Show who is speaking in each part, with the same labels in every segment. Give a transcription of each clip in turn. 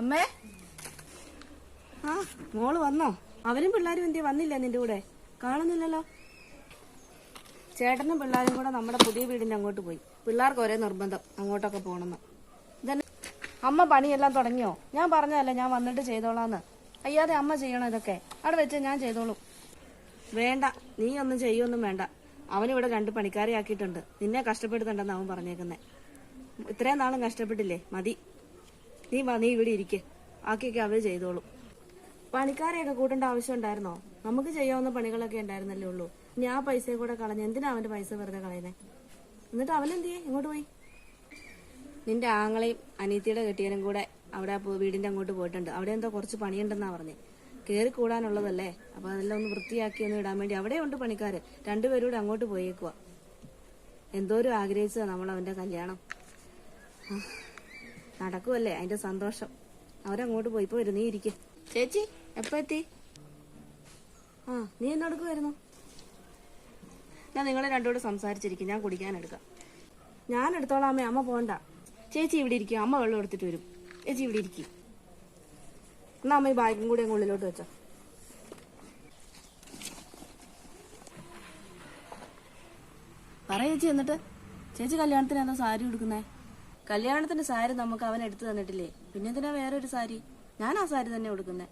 Speaker 1: അമ്മേ. ആ മോൾ വന്നോ? അവരും പിള്ളേരും എന്തിയാ വന്നില്ല നിന്റെ കൂടെ? കാണുന്നില്ലല്ലോ. ചേട്ടനും പിള്ളേരും കൂടെ നമ്മുടെ പുതിയ വീടിന്റെ അങ്ങോട്ട് പോയി. പിള്ളേർക്ക് ഒരേ നിർബന്ധം അങ്ങോട്ടൊക്കെ പോകണമെന്ന്. ഇതന്നെ അമ്മ പണിയെല്ലാം തുടങ്ങിയോ? ഞാൻ പറഞ്ഞതല്ലേ ഞാൻ വന്നിട്ട് ചെയ്തോളാന്ന്. അയ്യാതെ അമ്മ ചെയ്യണം ഇതൊക്കെ. അവിടെ വെച്ച് ഞാൻ ചെയ്തോളും. വേണ്ട നീ ഒന്നും ചെയ്യൊന്നും വേണ്ട. അവനിവിടെ രണ്ട് പണിക്കാരെ ആക്കിയിട്ടുണ്ട് നിന്നെ കഷ്ടപ്പെടുത്തണ്ടെന്ന് അവൻ പറഞ്ഞേക്കുന്നേ. ഇത്രയും നാളും കഷ്ടപ്പെട്ടില്ലേ? മതി. നീ വാ നീ ഇവിടെ ഇരിക്കെ. ബാക്കിയൊക്കെ അവർ ചെയ്തോളും. പണിക്കാരെയൊക്കെ കൂട്ടേണ്ട ആവശ്യം ഉണ്ടായിരുന്നോ? നമുക്ക് ചെയ്യാവുന്ന പണികളൊക്കെ ഉണ്ടായിരുന്നല്ലേ ഉള്ളൂ. ഞാൻ പൈസയും കൂടെ കളഞ്ഞ എന്തിനാ അവന്റെ പൈസ വെറുതെ കളയുന്നേ? എന്നിട്ട് അവനെന്ത് ചെയ്യേ ഇങ്ങോട്ട് പോയി? നിന്റെ ആങ്ങളെയും അനീത്തിയുടെ കെട്ടിയനും കൂടെ അവിടെ വീടിന്റെ അങ്ങോട്ട് പോയിട്ടുണ്ട്. അവിടെ എന്തോ കുറച്ച് പണിയുണ്ടെന്നാ പറഞ്ഞേ. കേറി കൂടാനുള്ളതല്ലേ? അപ്പൊ അതെല്ലാം ഒന്ന് വൃത്തിയാക്കി ഒന്ന് ഇടാൻ വേണ്ടി അവിടെ ഉണ്ട് പണിക്കാര്. രണ്ടുപേരൂടെ അങ്ങോട്ട് പോയേക്കുവാ. എന്തോരും ആഗ്രഹിച്ചതാ നമ്മൾ അവന്റെ കല്യാണം. ആ, നടക്കുവല്ലേ? അതിന്റെ സന്തോഷം. അവരങ്ങോട്ട് പോയി. വരും. നീ ഇരിക്കും. ചേച്ചി എപ്പ എത്തി? ആ നീ എന്നെടുക്കുമായിരുന്നു ഞാൻ നിങ്ങളെ രണ്ടോട് സംസാരിച്ചിരിക്കും. ഞാൻ കുടിക്കാൻ എടുക്കാം. ഞാൻ എടുത്തോളാം അമ്മ. അമ്മ പോണ്ട. ചേച്ചി ഇവിടെ ഇരിക്കും. അമ്മ വെള്ളം എടുത്തിട്ട് വരും. ചേച്ചി ഇവിടെ ഇരിക്കും. എന്നാ അമ്മ ഈ ബാഗും കൂടി അങ്ങ് ഉള്ളിലോട്ട് വെച്ചോ. പറ ചേച്ചി എന്നിട്ട്. ചേച്ചി കല്യാണത്തിന് എന്താ സാരി ഉടുക്കുന്നേ? കല്യാണത്തിന്റെ സാരി നമുക്ക് അവൻ എടുത്തു തന്നിട്ടില്ലേ? പിന്നെ എന്തിനാ വേറെ ഒരു സാരി? ഞാൻ ആ സാരി തന്നെ ഉടുക്കുന്നേ.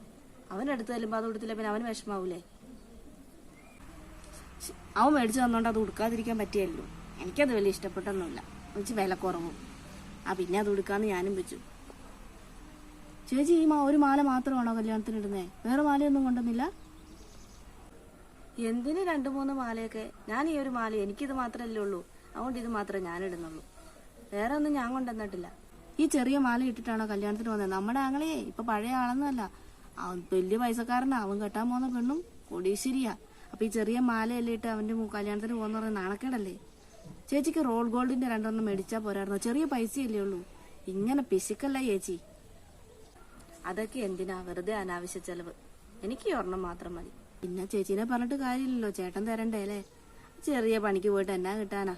Speaker 1: അവൻ എടുത്തു തരുമ്പോ അത് കൊടുത്തില്ല പിന്നെ അവന് വിഷമാവൂലേ? അവൻ മേടിച്ചു തന്നോണ്ട് അത് ഉടുക്കാതിരിക്കാൻ പറ്റിയല്ലോ. എനിക്കത് വലിയ ഇഷ്ടപ്പെട്ടൊന്നുമില്ല. വെച്ച് വില കുറവും ആ പിന്നെ അത് ഉടുക്കാന്ന് ഞാനും വെച്ചു. ചേച്ചി ഈ ഒരു മാല മാത്രമാണോ കല്യാണത്തിന് ഇടുന്നേ? വേറെ മാലയൊന്നും കൊണ്ടുവന്നില്ല? എന്തിന് രണ്ടു മൂന്ന് മാലയൊക്കെ? ഞാൻ ഈ ഒരു മാല എനിക്കിത് മാത്രമല്ലേ ഉള്ളൂ. അതുകൊണ്ട് ഇത് മാത്രമേ ഞാൻ ഇടുന്നുള്ളൂ. വേറെ ഒന്നും ഞാൻ കൊണ്ടുവന്നിട്ടില്ല. ഈ ചെറിയ മാല ഇട്ടിട്ടാണോ കല്യാണത്തിന് വന്നത് നമ്മുടെ ആങ്ങളെ ഇപ്പൊ പഴയ ആളൊന്നുമല്ല. വലിയ പൈസക്കാരനാ. അവൻ കെട്ടാൻ പോകുന്ന പെണ്ണും കൊടീശ്ശേരിയാ അപ്പൊ ഈ ചെറിയ മാലയല്ലേ ഇട്ട് അവന്റെ കല്യാണത്തിന് പോകുന്ന പറഞ്ഞ നാണക്കേടല്ലേ? ചേച്ചിക്ക് റോൾ ഗോൾഡിന്റെ രണ്ടെണ്ണം മേടിച്ചാ പോരായിരുന്നു. ചെറിയ പൈസയല്ലേ ഉള്ളൂ. ഇങ്ങനെ പിശുക്കല്ല ചേച്ചി? അതൊക്കെ എന്തിനാ? വെറുതെ അനാവശ്യ ചെലവ്. എനിക്ക് ഒരെണ്ണം മാത്രം മതി. പിന്നെ ചേച്ചീനെ പറഞ്ഞിട്ട് കാര്യമില്ലല്ലോ. ചേട്ടൻ തരണ്ടേ അല്ലേ? ചെറിയ പണിക്ക് പോയിട്ട് എന്നാ കിട്ടാനാ?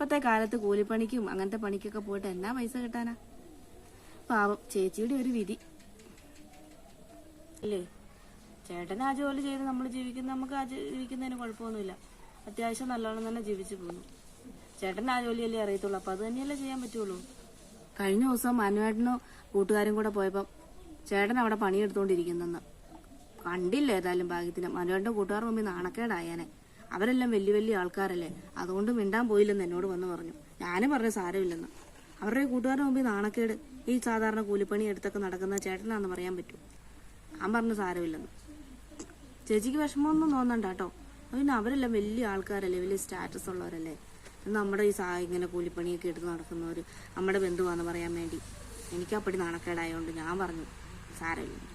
Speaker 1: ഇപ്പത്തെ കാലത്ത് കൂലിപ്പണിക്കും അങ്ങനത്തെ പണിക്കൊക്കെ പോയിട്ട് എന്നാ പൈസ കിട്ടാനാ? പാവം ചേച്ചിയുടെ ഒരു വിധി. അല്ലേ ചേട്ടൻ ആ ജോലി ചെയ്ത് നമ്മൾ ജീവിക്കുന്ന നമുക്ക് ആ ജീവിക്കുന്നതിന് കുഴപ്പമൊന്നുമില്ല. അത്യാവശ്യം നല്ലോണം തന്നെ ജീവിച്ചു പോകുന്നു ചേട്ടൻ ആ ജോലിയല്ലേ അറിയത്തുള്ളൂ. അപ്പൊ അത് തന്നെയല്ലേ ചെയ്യാൻ പറ്റുള്ളൂ. കഴിഞ്ഞ ദിവസം മനുവേട്ടനോ കൂട്ടുകാരും കൂടെ പോയപ്പം ചേട്ടൻ അവിടെ പണിയെടുത്തോണ്ടിരിക്കുന്നെന്ന്. കണ്ടില്ല ഏതായാലും ഭാഗ്യത്തിന്. മനുവേട്ടന്റെ കൂട്ടുകാർ മുമ്പിൽ നാണക്കേടായാനെ അവരെല്ലാം വലിയ വലിയ ആൾക്കാരല്ലേ? അതുകൊണ്ട് മിണ്ടാൻ പോയില്ലെന്ന് എന്നോട് വന്ന് പറഞ്ഞു. ഞാനും പറഞ്ഞു സാരമില്ലെന്ന്. അവരുടെ കൂട്ടുകാരുടെ മുമ്പിൽ നാണക്കേട്. ഈ സാധാരണ കൂലിപ്പണി എടുത്തൊക്കെ നടക്കുന്ന ചേട്ടനാന്ന് പറയാൻ പറ്റും. ഞാൻ പറഞ്ഞു സാരമില്ലെന്ന്. ചേച്ചിക്ക് വിഷമമൊന്നും തോന്നണ്ട കേട്ടോ. പിന്നെ അവരെല്ലാം വലിയ ആൾക്കാരല്ലേ? വലിയ സ്റ്റാറ്റസ് ഉള്ളവരല്ലേ? നമ്മുടെ ഈ സാ ഇങ്ങനെ കൂലിപ്പണിയൊക്കെ എടുത്ത് നടക്കുന്നവർ നമ്മുടെ ബന്ധുവാന്ന് പറയാൻ വേണ്ടി. എനിക്ക് അപ്പടി നാണക്കേടായതുകൊണ്ട് ഞാൻ പറഞ്ഞു സാരമില്ല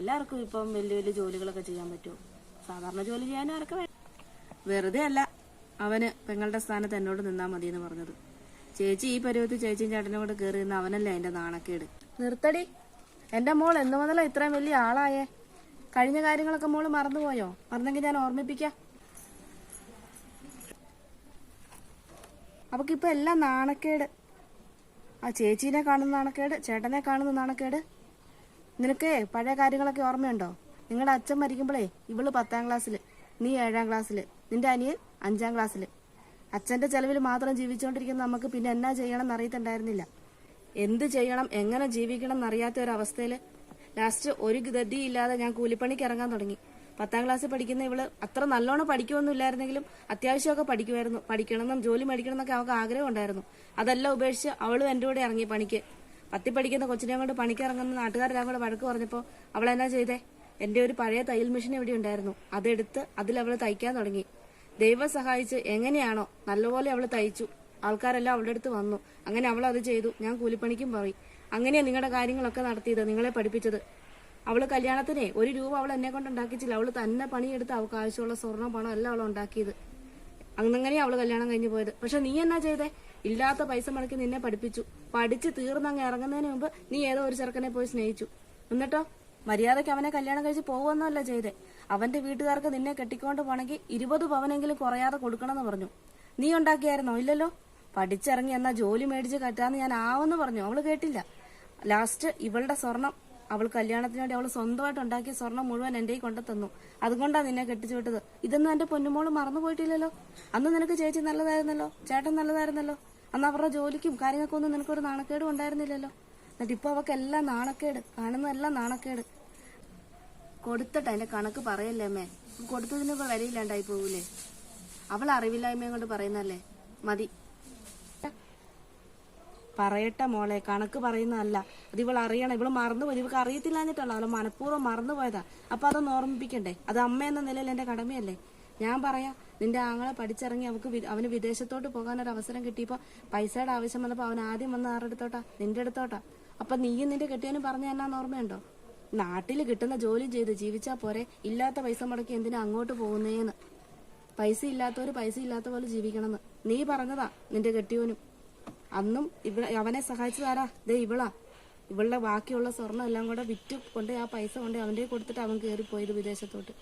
Speaker 1: എല്ലാവർക്കും ഇപ്പം വലിയ വലിയ ജോലികളൊക്കെ ചെയ്യാൻ പറ്റുമോ? സാധാരണ ജോലി ചെയ്യാനും ആരൊക്കെ വേണം വെറുതെ അല്ല. അവന് പെങ്ങളുടെ സ്ഥാനത്ത് എന്നോട് നിന്നാ മതി എന്ന് പറഞ്ഞത്. ചേച്ചി ഈ പരുവത്തിൽ ചേച്ചിയും ചേട്ടനും കൂടെ കയറി നിന്ന് അവനല്ലേ എന്റെ നാണക്കേട്? നിർത്തടി. എന്റെ മോൾ എന്ന് മുതലാ ഇത്രയും വലിയ ആളായേ? കഴിഞ്ഞ കാര്യങ്ങളൊക്കെ മോൾ മറന്നുപോയോ? മറന്നെങ്കിൽ ഞാൻ ഓർമ്മിപ്പിക്കാം. അവക്കിപ്പോ എല്ലാം നാണക്കേട്. ആ ചേച്ചീനെ കാണുന്ന നാണക്കേട് ചേട്ടനെ കാണുന്ന നാണക്കേട്. നിനക്കേ പഴയ കാര്യങ്ങളൊക്കെ ഓർമ്മയുണ്ടോ? നിങ്ങളുടെ അച്ഛൻ മരിക്കുമ്പോഴേ ഇവൾ പത്താം ക്ലാസ്സിൽ നീ ഏഴാം ക്ലാസ്സിൽ നിന്റെ അനിയൻ അഞ്ചാം ക്ലാസ്സിൽ അച്ഛന്റെ ചെലവിൽ മാത്രം ജീവിച്ചുകൊണ്ടിരിക്കുന്ന നമുക്ക് പിന്നെ എന്നാ ചെയ്യണം എന്നറിയത്തുണ്ടായിരുന്നില്ല എന്ത് ചെയ്യണം എങ്ങനെ ജീവിക്കണം എന്നറിയാത്ത ഒരു ലാസ്റ്റ് ഒരു ഗതിയില്ലാതെ ഞാൻ കൂലിപ്പണിക്ക് ഇറങ്ങാൻ തുടങ്ങി. പത്താം ക്ലാസ്സിൽ പഠിക്കുന്ന ഇവൾ അത്ര നല്ലോണം പഠിക്കുമൊന്നും ഇല്ലായിരുന്നെങ്കിലും അത്യാവശ്യമൊക്കെ പഠിക്കുമായിരുന്നു പഠിക്കണമെന്നും ജോലി മേടിക്കണം എന്നൊക്കെ അവൾക്ക് ആഗ്രഹം ഉണ്ടായിരുന്നു അതെല്ലാം ഉപേക്ഷിച്ച് അവളും എന്റെ കൂടെ ഇറങ്ങി പണിക്ക്. പത്തി പഠിക്കുന്ന കൊച്ചിനെ കൊണ്ട് പണിക്ക് ഇറങ്ങുന്ന നാട്ടുകാരെല്ലാം കൂടെ വഴക്ക് പറഞ്ഞപ്പോൾ അവളെന്നാ ചെയ്തേ? എന്റെ ഒരു പഴയ തയ്യൽ മെഷീൻ എവിടെ ഉണ്ടായിരുന്നു? അതെടുത്ത് അതിൽ അവൾ തയ്ക്കാൻ തുടങ്ങി. ദൈവം സഹായിച്ച് എങ്ങനെയാണോ നല്ലപോലെ അവൾ തയ്ച്ചു. ആൾക്കാരെല്ലാം അവളുടെ അടുത്ത് വന്നു. അങ്ങനെ അവൾ അത് ചെയ്തു. ഞാൻ കൂലിപ്പണിക്കും പോയി. അങ്ങനെയാ നിങ്ങളുടെ കാര്യങ്ങളൊക്കെ നടത്തിയത് നിങ്ങളെ പഠിപ്പിച്ചത്. അവൾ കല്യാണത്തിനെ ഒരു രൂപ അവൾ എന്നെ കൊണ്ട് ഉണ്ടാക്കിച്ചില്ല. അവൾ തന്നെ പണിയെടുത്ത് അവൾക്ക് ആവശ്യമുള്ള സ്വർണം പണം എല്ലാം അവൾ ഉണ്ടാക്കിയത്. അങ്ങനെയാ അവൾ കല്യാണം കഴിഞ്ഞു പോയത്. പക്ഷെ നീ എന്നാ ചെയ്തേ? ഇല്ലാത്ത പൈസ മുടക്കി നിന്നെ പഠിപ്പിച്ചു. പഠിച്ച് തീർന്നങ്ങ് ഇറങ്ങുന്നതിന് മുമ്പ് നീ ഏതോ ഒരു ചെറുക്കനെ പോയി സ്നേഹിച്ചു. എന്നിട്ടോ? മര്യാദയ്ക്ക് അവനെ കല്യാണം കഴിച്ച് പോകുമെന്നല്ല ചെയ്തേ. അവന്റെ വീട്ടുകാർക്ക് നിന്നെ കെട്ടിക്കൊണ്ട് പോണെങ്കിൽ ഇരുപത് പവനെങ്കിലും കുറയാതെ കൊടുക്കണമെന്ന് പറഞ്ഞു. നീ ഉണ്ടാക്കിയായിരുന്നോ? ഇല്ലല്ലോ. പഠിച്ചിറങ്ങി എന്നാ ജോലി മേടിച്ച് കറ്റാന്ന് ഞാൻ ആവെന്ന് പറഞ്ഞു. അവൾ കേട്ടില്ല. ലാസ്റ്റ് ഇവളുടെ സ്വർണം അവൾ കല്യാണത്തിന് വേണ്ടി അവൾ സ്വന്തമായിട്ട് ഉണ്ടാക്കിയ സ്വർണം മുഴുവൻ എന്റെ കൊണ്ടു തന്നു. അതുകൊണ്ടാ നിന്നെ കെട്ടിച്ചു വിട്ടത്. ഇതൊന്നും എന്റെ പൊന്നുമോൾ മറന്നു പോയിട്ടില്ലല്ലോ. അന്ന് നിനക്ക് ചേച്ചി നല്ലതായിരുന്നല്ലോ. ചേട്ടൻ നല്ലതായിരുന്നല്ലോ. അന്ന് അവരുടെ ജോലിക്കും കാര്യങ്ങൾക്കൊന്നും നിനക്കൊരു നാണക്കേടും ഉണ്ടായിരുന്നില്ലല്ലോ. എന്നിട്ട് അവക്ക് എല്ലാം നാണക്കേട് കാണുന്നതെല്ലാം നാണക്കേട്. കൊടുത്തിട്ട് അതിന്റെ കണക്ക് പറയല്ലേ അമ്മേ? കൊടുത്തതിന് ഇപ്പൊ വിലയില്ലാണ്ടായി പോകൂലേ അവൾ അറിവില്ലായ്മയും കൊണ്ട് പറയുന്നല്ലേ മതി. പറയട്ടെ മോളെ കണക്ക് പറയുന്നതല്ല. അത് ഇവൾ അറിയണം. ഇവൾ മറന്നുപോയി ഇവൾക്ക് അറിയത്തില്ലാഞ്ഞിട്ടല്ല അവൾ മനഃപൂർവം മറന്നുപോയതാ അപ്പൊ അതൊന്ന് ഓർമ്മിപ്പിക്കണ്ടേ? അത് അമ്മ എന്ന നിലയിൽ എന്റെ കടമയല്ലേ? ഞാൻ പറയാ നിന്റെ ആങ്ങളെ പഠിച്ചിറങ്ങി അവക്ക് അവന് വിദേശത്തോട്ട് പോകാനൊരു അവസരം കിട്ടിയപ്പോ പൈസയുടെ ആവശ്യം വന്നപ്പോ അവൻ ആദ്യം വന്ന ആരുടെ അടുത്തോട്ടാ? നിന്റെ അടുത്തോട്ടാ. അപ്പൊ നീയും നിന്റെ കെട്ടിയനും പറഞ്ഞു തന്നാന്ന് ഓർമ്മയുണ്ടോ? നാട്ടിൽ കിട്ടുന്ന ജോലി ചെയ്ത് ജീവിച്ചാ പോരെ. ഇല്ലാത്ത പൈസ മുടക്കി എന്തിനാ അങ്ങോട്ട് പോകുന്നേന്ന്. പൈസ ഇല്ലാത്തവര് പൈസ ഇല്ലാത്ത പോലെ ജീവിക്കണമെന്ന്. നീ പറഞ്ഞതാ നിന്റെ കെട്ടിയോനും. അന്നും ഇവിടെ അവനെ സഹായിച്ചതാരാ? ദേ ഇവളാ. ഇവളുടെ ബാക്കിയുള്ള സ്വർണം എല്ലാം കൂടെ വിറ്റ് കൊണ്ട് ആ പൈസ കൊണ്ട് അവന്റെ കൊടുത്തിട്ട് അവൻ കയറിപ്പോയത് വിദേശത്തോട്ട്.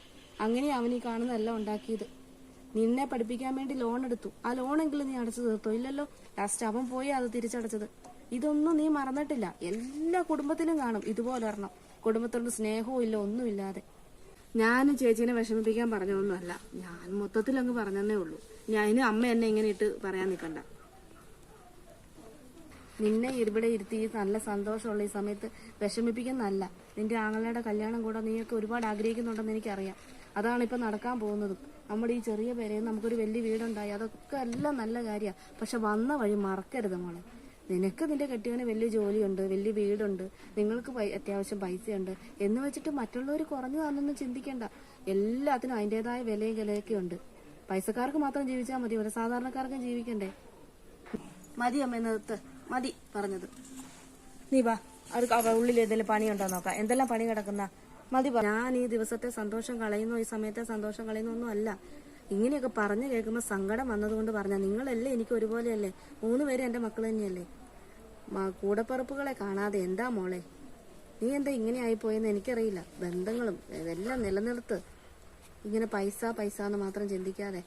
Speaker 1: അങ്ങനെ അവൻ ഈ കാണുന്നതെല്ലാം ഉണ്ടാക്കിയത്. നിന്നെ പഠിപ്പിക്കാൻ വേണ്ടി ലോൺ എടുത്തു. ആ ലോണെങ്കിലും നീ അടച്ചു തീർത്തോ? ഇല്ലല്ലോ. ലാസ്റ്റ് അവൻ പോയി അത് തിരിച്ചടച്ചത്. ഇതൊന്നും നീ മറന്നിട്ടില്ല. എല്ലാ കുടുംബത്തിലും കാണും. ഇതുപോലെ ഒരെണ്ണം. കുടുംബത്തോട് സ്നേഹവും ഇല്ല ഒന്നുമില്ലാതെ. ഞാൻ ചേച്ചീനെ വിഷമിപ്പിക്കാൻ പറഞ്ഞതൊന്നുമല്ല. ഞാൻ മൊത്തത്തിൽ അങ്ങ് പറഞ്ഞതേ ഉള്ളൂ. ഞാൻ അമ്മ എന്നെ ഇങ്ങനെ ഇട്ട് പറയാൻ നിൽക്കണ്ട. നിന്നെ ഇവിടെ ഇരുത്തി ഈ നല്ല സന്തോഷമുള്ള ഈ സമയത്ത് വിഷമിപ്പിക്കുന്നതല്ല. നിന്റെ ആങ്ങളുടെ കല്യാണം കൂടെ നീയൊക്കെ ഒരുപാട് ആഗ്രഹിക്കുന്നുണ്ടെന്ന് എനിക്കറിയാം. അതാണ് ഇപ്പം നടക്കാൻ പോകുന്നതും. നമ്മുടെ ഈ ചെറിയ പേരെ നമുക്കൊരു വലിയ വീടുണ്ടായി. അതൊക്കെ എല്ലാം നല്ല കാര്യമാണ്. പക്ഷെ വന്ന വഴി മറക്കരുത് മോളെ. നിനക്ക് നിന്റെ കെട്ടിയവന് വലിയ ജോലിയുണ്ട് വലിയ വീടുണ്ട് നിങ്ങൾക്ക് അത്യാവശ്യം പൈസയുണ്ട് എന്ന് വെച്ചിട്ട് മറ്റുള്ളവർ കുറഞ്ഞു തന്നൊന്നും ചിന്തിക്കേണ്ട. എല്ലാത്തിനും അതിന്റെതായ വിലയും വിലയൊക്കെ ഉണ്ട്. പൈസക്കാർക്ക് മാത്രം ജീവിച്ചാൽ മതി ഒരു സാധാരണക്കാർക്കും ജീവിക്കണ്ടേ? മതി അമ്മ നിർത്ത് മതി പറഞ്ഞത്. നീ വാ അവർക്ക് അവ ഉള്ളിൽ എന്തെങ്കിലും പണിയുണ്ടോ നോക്കാം. എന്തെല്ലാം പണി കിടക്കുന്ന? മതി ഞാൻ ഈ ദിവസത്തെ സന്തോഷം കളയുന്നു ഈ സമയത്തെ സന്തോഷം കളയുന്നു ഒന്നും അല്ല. ഇങ്ങനെയൊക്കെ പറഞ്ഞു കേൾക്കുമ്പോൾ സങ്കടം വന്നതുകൊണ്ട് പറഞ്ഞ നിങ്ങളല്ലേ എനിക്ക് ഒരുപോലെയല്ലേ? മൂന്ന് പേര് എന്റെ മക്കൾ തന്നെയല്ലേ? കൂടപ്പറപ്പുകളെ കാണാതെ എന്താ മോളെ? നീ എന്താ ഇങ്ങനെ ആയിപ്പോയെന്ന് എനിക്കറിയില്ല. ബന്ധങ്ങളും ഇതെല്ലാം നിലനിർത്ത്. ഇങ്ങനെ പൈസ പൈസ എന്ന് മാത്രം ചിന്തിക്കാതെ.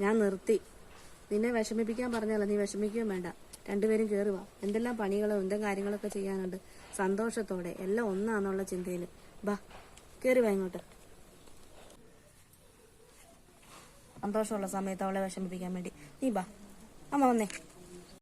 Speaker 1: ഞാൻ നിർത്തി. നിന്നെ വിഷമിപ്പിക്കാൻ പറഞ്ഞല്ല നീ വിഷമിക്കുകയും വേണ്ട. രണ്ടുപേരും കയറുക എന്തെല്ലാം പണികളും എന്തെങ്കിലും കാര്യങ്ങളൊക്കെ ചെയ്യാനുണ്ട്. സന്തോഷത്തോടെ. എല്ലാം ഒന്നാന്നുള്ള ചിന്തയിൽ ബാ കയറുക ഇങ്ങോട്ട്. സന്തോഷമുള്ള സമയത്ത് അവളെ വിഷമിപ്പിക്കാൻ വേണ്ടി. നീ ബാ അമ്മ വന്നേ.